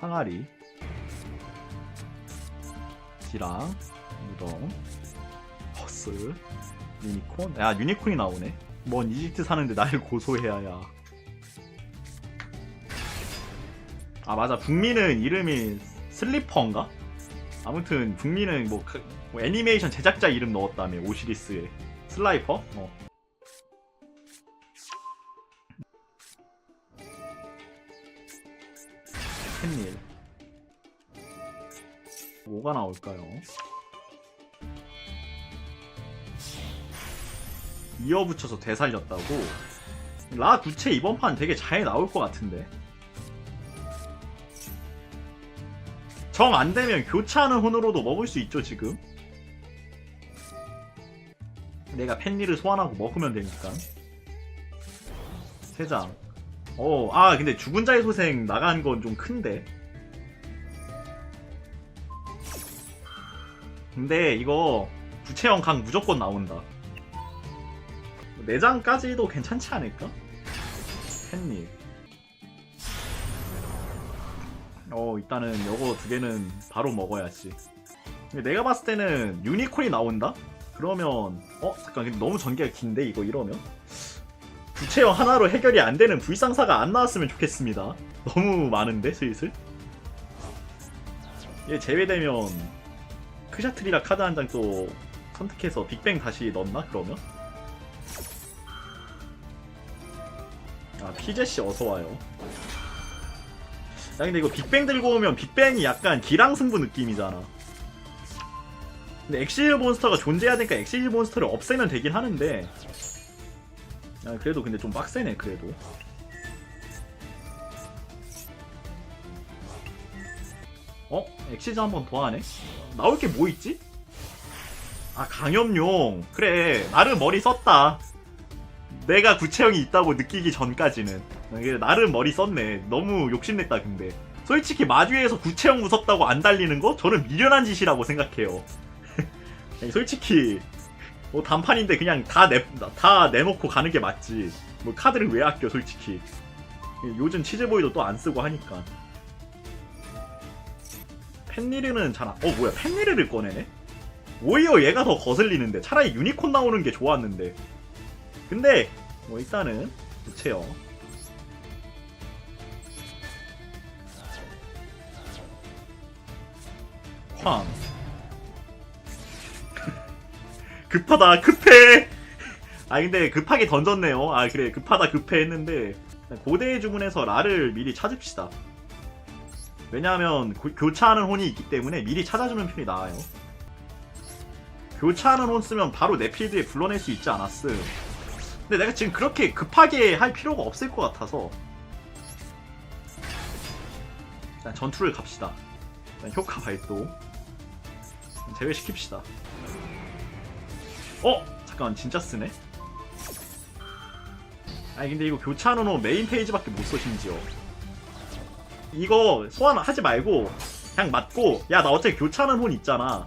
항아리 지랑 무덤 버스 유니콘? 야 유니콘이 나오네. 뭔 이집트 사는데 날 고소해야야. 아 맞아. 북미는 이름이 슬리퍼인가? 아무튼 북미는 뭐, 그- 뭐 애니메이션 제작자 이름 넣었다며 오시리스에. 슬라이퍼? 어 캔일 뭐가 나올까요? 이어 붙여서 되살렸다고? 라 구체 이번 판 되게 잘 나올 것 같은데. 정 안되면 교차하는 혼으로도 먹을 수 있죠 지금? 내가 펜리를 소환하고 먹으면 되니까. 세장 어, 아, 근데 죽은 자의 소생 나간 건 좀 큰데. 근데 이거 구체형 강 무조건 나온다. 4장까지도 괜찮지 않을까? 팬님. 어, 일단은 요거 두 개는 바로 먹어야지. 내가 봤을 때는 유니콘이 나온다? 그러면, 어, 잠깐, 근데 너무 전개가 긴데, 이거 이러면? 구체형 하나로 해결이 안 되는 불상사가 안 나왔으면 좋겠습니다. 너무 많은데 슬슬. 얘 제외되면 크샤트리라 카드 한 장 또 선택해서 빅뱅 다시 넣나 그러면? 아 피제씨 어서 와요. 야 근데 이거 빅뱅 들고 오면 빅뱅이 약간 기랑 승부 느낌이잖아. 근데 엑시즈 몬스터가 존재해야 되니까 엑시즈 몬스터를 없애면 되긴 하는데 아, 그래도 근데 좀 빡세네 그래도. 어? 엑시즈 한번 더 하네? 나올 게 뭐 있지? 아 강염용. 그래 나름 머리 썼다. 내가 구체형이 있다고 느끼기 전까지는. 이게 나름 머리 썼네. 너무 욕심냈다 근데. 솔직히 마듀에서 구체형 무섭다고 안 달리는 거? 저는 미련한 짓이라고 생각해요. 솔직히 뭐 단판인데 그냥 다, 내, 다 내놓고 가는 게 맞지. 뭐 카드를 왜 아껴 솔직히. 요즘 치즈보이도 또 안 쓰고 하니까. 펜리르는 잘 안, 어 뭐야 펜리르를 꺼내네? 오히려 얘가 더 거슬리는데 차라리 유니콘 나오는 게 좋았는데. 근데 뭐 일단은 부채요. 쾅. 급하다 급해. 아 근데 급하게 던졌네요. 아 그래 급하다 급해 했는데 고대의 주문에서 라를 미리 찾읍시다. 왜냐하면 고- 교차하는 혼이 있기 때문에 미리 찾아주는 편이 나아요. 교차하는 혼 쓰면 바로 내 필드에 불러낼 수 있지 않았음. 근데 내가 지금 그렇게 급하게 할 필요가 없을 것 같아서 전투를 갑시다. 효과 발동. 제외시킵시다 어? 잠깐만 진짜 쓰네? 아니 근데 이거 교차하는 호 메인 페이지밖에 못 써 심지어. 이거 소환하지 말고 그냥 맞고 야 나 어차피 교차하는 혼 있잖아.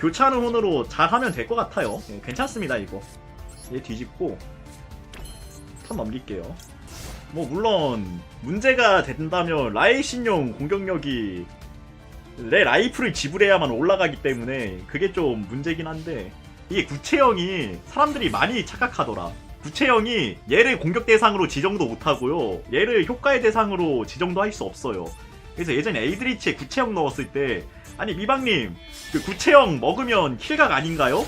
교차하는 혼으로 잘 하면 될 것 같아요. 예, 괜찮습니다 이거. 얘 뒤집고 턴 넘길게요. 뭐 물론 문제가 된다면 라이 신용 공격력이 내 라이프를 지불해야만 올라가기 때문에 그게 좀 문제긴 한데 이게 구체형이 사람들이 많이 착각하더라. 구체형이 얘를 공격 대상으로 지정도 못하고요. 얘를 효과의 대상으로 지정도 할 수 없어요. 그래서 예전에 에이드리치에 구체형 넣었을 때 아니 미방님 그 구체형 먹으면 킬각 아닌가요?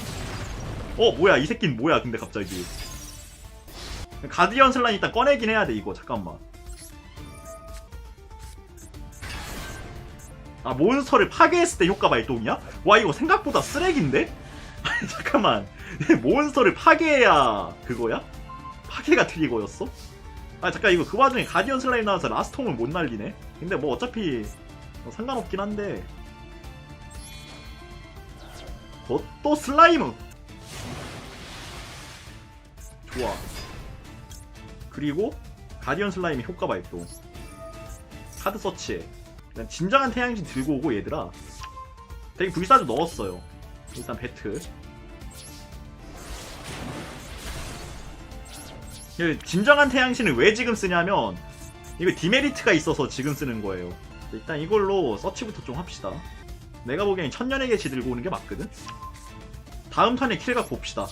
어 뭐야 이 새끼는 뭐야 근데 갑자기 가디언 슬란 일단 꺼내긴 해야 돼 이거 잠깐만 아 몬스터를 파괴했을 때 효과 발동이야? 와 이거 생각보다 쓰레기인데? 아니 잠깐만. 몬스터를 파괴해야 그거야? 파괴가 트리거였어? 아 잠깐 이거 그 와중에 가디언 슬라임 나와서 라스통을 못 날리네? 근데 뭐 어차피 뭐 상관없긴 한데. 어, 또 슬라임은? 좋아. 그리고 가디언 슬라임이 효과 발동. 카드 서치해. 일단 진정한 태양신 들고 오고 얘들아. 되게 불사조 넣었어요. 일단 배트 진정한 태양신을 왜 지금 쓰냐면 이거 디메리트가 있어서 지금 쓰는 거예요 일단 이걸로 서치부터 좀 합시다. 내가 보기엔 천년의 계시 들고 오는 게 맞거든? 다음 턴에 킬각 봅시다.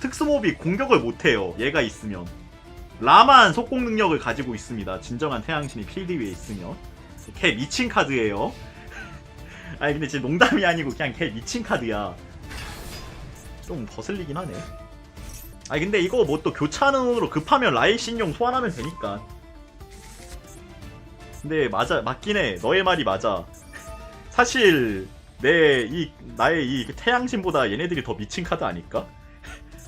특수몹이 공격을 못해요. 얘가 있으면. 라만 속공 능력을 가지고 있습니다. 진정한 태양신이 필드 위에 있으면. 걔 미친 카드예요. 아니 근데 진짜 농담이 아니고 그냥 걔 미친 카드야. 좀 거슬리긴 하네. 아니 근데 이거 뭐 또 교차하는 으로 급하면 라이 신용 소환하면 되니까. 근데 맞아 맞긴 해. 너의 말이 맞아. 사실 내 이 나의 이 태양신보다 얘네들이 더 미친 카드 아닐까?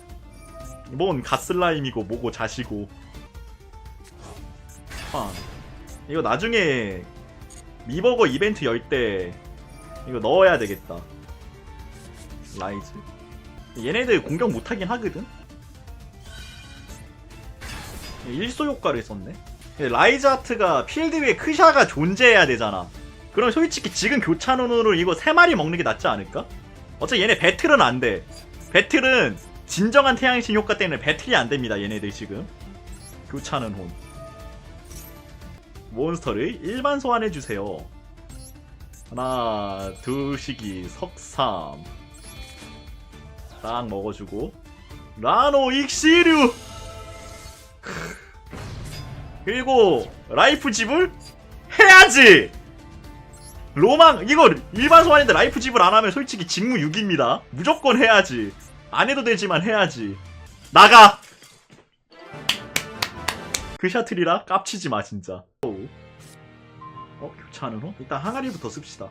뭔 가슬라임이고 뭐고 자시고. 아 이거 나중에 미버거 이벤트 열 때 이거 넣어야 되겠다. 라이즈. 얘네들 공격 못하긴 하거든. 일소 효과를 썼네. 라이즈 아트가 필드 위에 크샤가 존재해야 되잖아. 그럼 솔직히 지금 교차론으로 이거 세 마리 먹는 게 낫지 않을까? 어차피 얘네 배틀은 안 돼. 배틀은 진정한 태양신 효과 때문에 배틀이 안 됩니다. 얘네들 지금. 교차는 혼. 몬스터를 일반 소환해 주세요. 하나, 둘, 시기, 석삼. 딱 먹어주고. 라노 익시류! 그리고 라이프 집을 해야지! 로망 이거 일반 소환인데 라이프 집을 안 하면 솔직히 직무 6입니다. 무조건 해야지. 안 해도 되지만 해야지. 나가. 그 샤틀이라 깝치지 마 진짜. 어, 어 교차하는 호? 일단 항아리부터 씁시다.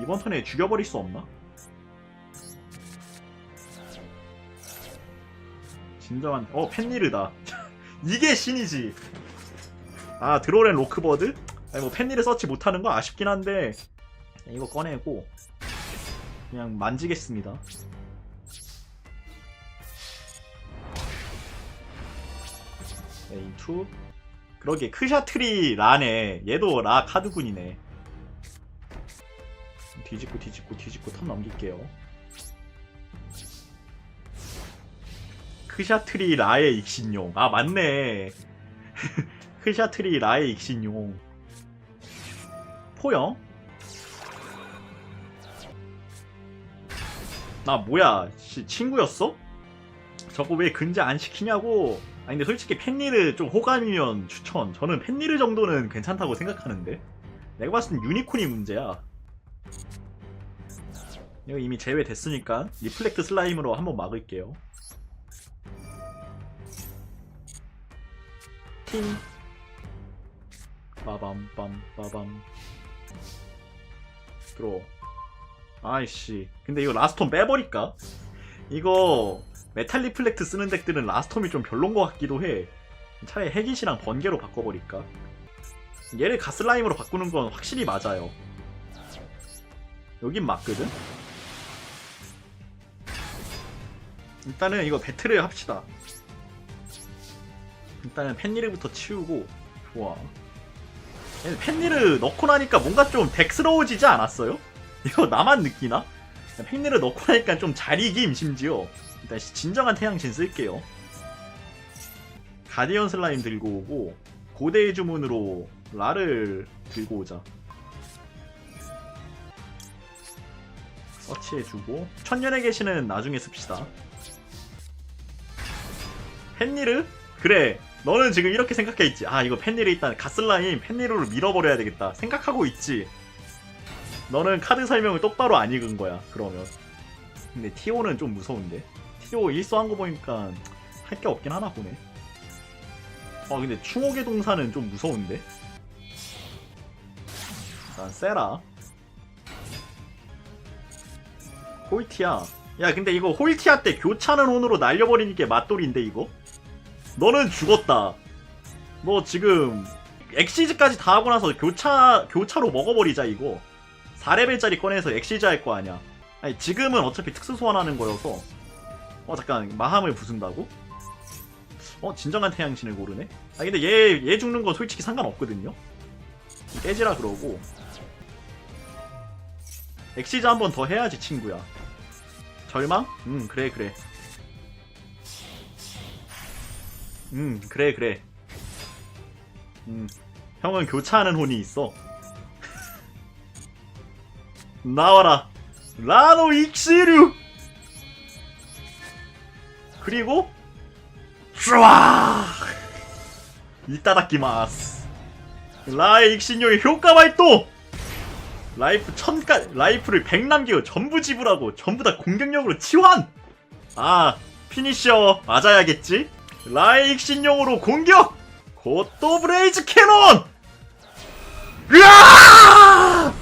이번 턴에 죽여버릴 수 없나? 진정한 어 펜니르다. 이게 신이지. 아 드로렌 로크버드? 아니 뭐 펜니를 서치 못하는 거 아쉽긴 한데 이거 꺼내고 그냥 만지겠습니다. A2 그러게 크샤트리 라네 얘도 라 카드군이네. 뒤집고 뒤집고 뒤집고 턴 넘길게요. 크샤트리 라의 익신용. 아 맞네. 크샤트리 라의 익신용. 포영 나 뭐야 씨, 친구였어? 저거 왜 근제 안 시키냐고. 아니 근데 솔직히 펜리르 좀 호감이면 추천. 저는 펜리르 정도는 괜찮다고 생각하는데. 내가 봤을 땐 유니콘이 문제야. 이거 이미 제외됐으니까 리플렉트 슬라임으로 한번 막을게요 팅 빠밤 빰 빠밤. 들어 아이씨. 근데 이거 라스톰 빼버릴까? 이거 메탈 리플렉트 쓰는 덱들은 라스톰이 좀 별론 것 같기도 해. 차라리 해깃이랑 번개로 바꿔버릴까? 얘를 가슬라임으로 바꾸는 건 확실히 맞아요. 여긴 맞거든? 일단은 이거 배틀을 합시다 일단은 펜리르부터 치우고 좋아 펜리르 넣고 나니까 뭔가 좀 덱스러워지지 않았어요? 이거 나만 느끼나? 펜리르 넣고 나니까 좀 잘 이김 심지어 일단 진정한 태양신 쓸게요 가디언 슬라임 들고 오고 고대의 주문으로 라를 들고 오자 서치해주고 천년의 계시는 나중에 씁시다 펜리르? 그래 너는 지금 이렇게 생각해 있지? 아 이거 펜리르 일단 가슬라임 펜리르로 밀어버려야 되겠다. 생각하고 있지? 너는 카드 설명을 똑바로 안 읽은 거야 그러면. 근데 티오는 좀 무서운데? 티오 일소한 거 보니까 할 게 없긴 하나 보네. 아 근데 추목의 동사는 좀 무서운데? 난 세라. 홀티야 야 근데 이거 홀티아 때 교차는 혼으로 날려버리는 게 맛돌인데 이거 너는 죽었다. 너 지금 엑시즈까지 다 하고 나서 교차 교차로 먹어버리자 이거. 4레벨짜리 꺼내서 엑시즈 할 거 아니야. 아니 지금은 어차피 특수 소환하는 거여서. 어 잠깐 마함을 부순다고? 어 진정한 태양신을 고르네. 아 근데 얘얘 죽는 건 솔직히 상관없거든요. 깨지라 그러고. 엑시즈 한 번 더 해야지 친구야. 절망? 음 그래 그래. 음. 그래 그래. 음, 형은 교차하는 혼이 있어. 나와라. 라노 익시류. 그리고 쭈아 이따다키마스. 라의 익신용의 효과 발동! 라이프 천까 라이프를 100 남기고 전부 지불하고 전부 다 공격력으로 치환! 아 피니셔 맞아야겠지 라이익 신용으로 공격! 고토 브레이즈 캐논! 으아!